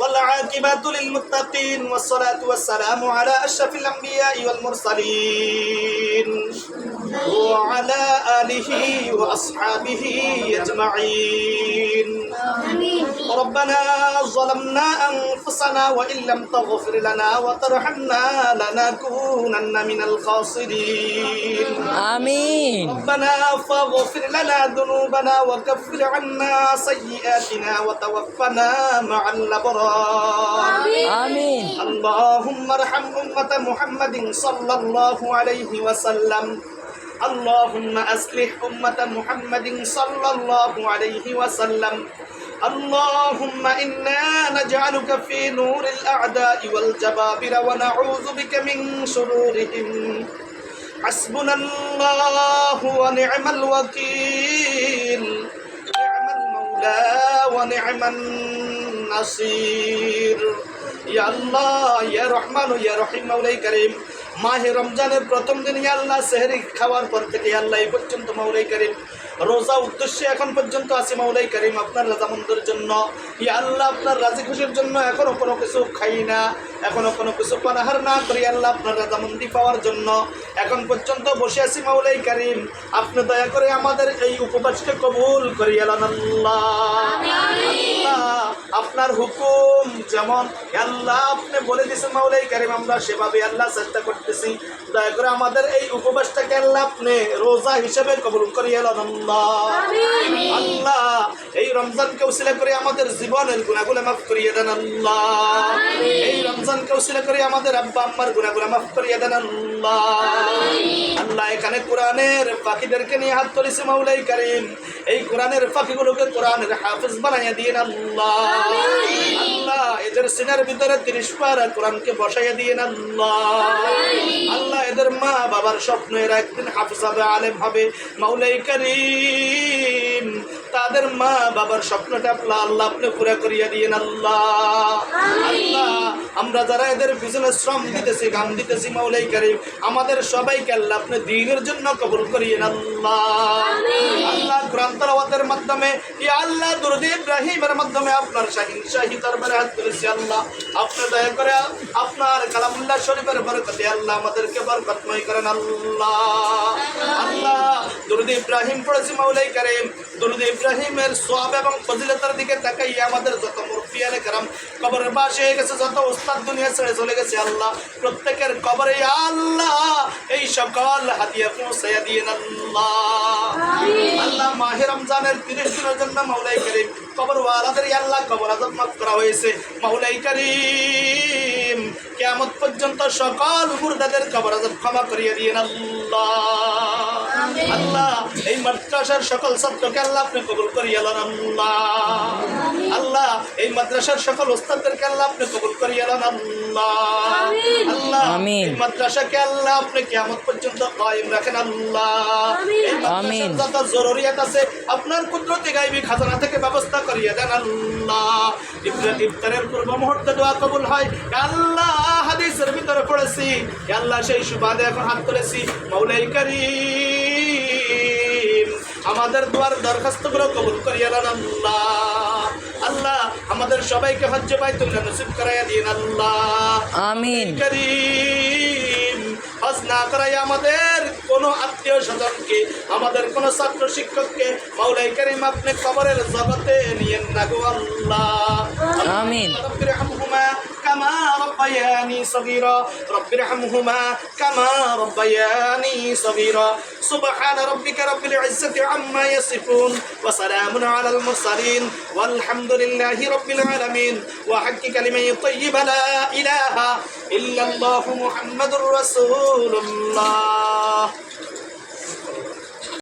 والعاقبة للمتقين والصلاة والسلام على أشرف الأنبياء والمرسلين. وعلى آله وأصحابه أجمعين ربنا ظلمنا أنفسنا وإن لم تغفر لنا وترحمنا لنكونن من الخاسرين آمين ربنا فاغفر لنا ذنوبنا وكفر عنا سيئاتنا وتوفنا مع الأبرار آمين اللهم ارحم أمة محمد صلى الله عليه وسلم اللهم أصلح أمة محمد صلى الله عليه وسلم. اللهم إنا نجعلك في نور الأعداء والجبابرة ونعوذ بك من شرورهم. حسبنا الله ونعم الوكيل. نعم المولى ونعم النصير. يا الله يا رحمن يا رحيم مولاي كريم মাহে রমজানের প্রথম দিন ইয়াল্লাহ সেহরি খাওয়ার পর থেকে আল্লাহ এই পর্যন্ত মৌলাই করিম রোজা উদ্দেশ্যে এখন পর্যন্ত আছে মাউলাই করিম আপনার রাজামন্দের জন্য। ইয়া আল্লাহ আপনার রাজি খুশির জন্য এখনও কোনো কিছু খাই না, এখনও কোনো কিছু পানাহার না করি আল্লাহ আপনার রাজামন্দি পাওয়ার জন্য। এখন পর্যন্ত বসে আছি মাউলাই করিম, আপনি দয়া করে আমাদের এই উপবাসকে কবুল করি আল্লাহ। আপনার হুকুম যেমন আল্লাহ আপনি বলে দিয়েছেন মাউলাই করিম, আমরা সেভাবে আল্লাহ চেষ্টা করতেছি। দয়া করে আমাদের এই উপবাসটাকে আল্লাহ আপনি রোজা হিসেবে কবুল করিয়ে আল্লাহ আল্লাহ। এই রমজানকে উসিলা করে আমাদের জীবনের গুণাগুলো মাফ করিয়ে দেন আল্লাহ। এই রমজানকে উসিলা করে আমাদের আব্বা আম্মার গুণাগুলো মাফ করিয়ে দেন আল্লাহ। আল্লাহ এখানে কোরআনের পাখিদেরকে নিয়ে হাত তুলেছে মাওলাই কারিম। এই কোরআনের পাখিগুলোকে কোরআনের হাফিজ বানাইয়া দিয়ে আল্লাহ। আল্লাহ এদের সিনার ভিতরে তিরিশ পারা কোরআনকে বসাইয়া দিয়ে আল্লাহ। আল্লাহ এদের মা বাবার স্বপ্ন এরা একদিন হাফিজ হবে আলেম হবে। মাউলাই কারিম তাদের মা বাবার স্বপ্নটা আল্লাহ আল্লাহ আপনি পুরা করিয়া দিয়ে আল্লাহ। আল্লাহ আমরা যারা এদের পিছনে শ্রম দিতেছি গান দিতেছি মাওলাই কারিম আমাদের সবাইকে আল্লাহ আপনি দিনের জন্য কবুল করিয়ে আল্লাহ। আল্লাহ কোরআন তালাওয়াতের মাধ্যমে ইয়া আল্লাহ দুরুদ ইব্রাহিমের মাধ্যমে আপনার শাহিন শাহী দরবারে হাত তুলেছি আল্লাহ। আপনি দয়া করে আপনার কালামুল্লাহ শরীফের বরকতে আল্লাহ আমাদেরকে বরকতময় করেন আল্লাহ। আল্লাহ দরুদ ইব্রাহিম পড়েছি মাউলাই কারিম। দরুদ ইব্রাহিমের সব এবং ফজিলতার দিকে তাকাই আমাদের যত মুরব্বিয়ানে কারাম কবরের পাশে হয়ে গেছে যত উস্তাদ দুনিয়া ছেড়ে চলে গেছে আল্লাহ প্রত্যেকের কবরে আল্লাহ এই সকল হাতিয়া পৌঁছাইয়া দিয়ে আল্লাহ। আল্লাহ মাহে রমজানের তিরিশ দিনের জন্য মাউলাই কারিম কবর ওয়ালাদের আল্লাহ কবর আজব করা হয়েছে। মাউলাই কারিম কেমন পর্যন্ত সকল মুর্দাদের কবর আজব ক্ষমা করিয়া দিয়ে আল্লাহ। আল্লাহ এই মাদ্রাসার সকল ছাত্রকে আল্লাহ আপনি কবুল করিয়ে আল্লাহ। আল্লাহ এই মাদ্রাসার সকল ওস্তাদদেরকে আল্লাহ আপনি কবুল করিয়ে আল্লাহ। আল্লাহ এই মাদ্রাসাকে আল্লাহ আপনি কিয়ামত পর্যন্ত কায়েম রাখেন আল্লাহ। এই মাদ্রাসার যত জরুরিয়াত আছে আপনার কুদরতি গাইবি খাজানা থেকে ব্যবস্থা করিয়া দেন আল্লাহ। ইফতার ইফতারের পূর্ব মুহূর্তে দোয়া কবুল হয় আল্লাহ হাদিসের ভিতরে পড়েছি। আল্লাহ সেই সুবাদে এখন হাত তুলেছি মৌলাই করিম। আমাদের দোয়ার দরখাস্তগুলো কবুল করিয়া দেন আল্লাহ আল্লাহ আমাদের সবাইকে হজ্জ বাইতুল্লাহ নসিব করাইয়া দিন আল্লাহ আমিন করিম হজ না করাই আমাদের কোনো আত্মীয় স্বজনকে আমাদের কোনো ছাত্র শিক্ষককে মাওলাই করিম আপনি কবরের জগতে নিয়েন না গো আল্লাহ আমিন। كما ربياني صغيرا. رب ارحمهما كما ربياني صغيرا. سبحان ربك رب العزة عما يصفون. وسلام على المرسلين. والحمد لله رب العالمين. وحق كلمة طيبة لا إله إلا الله محمد رسول الله.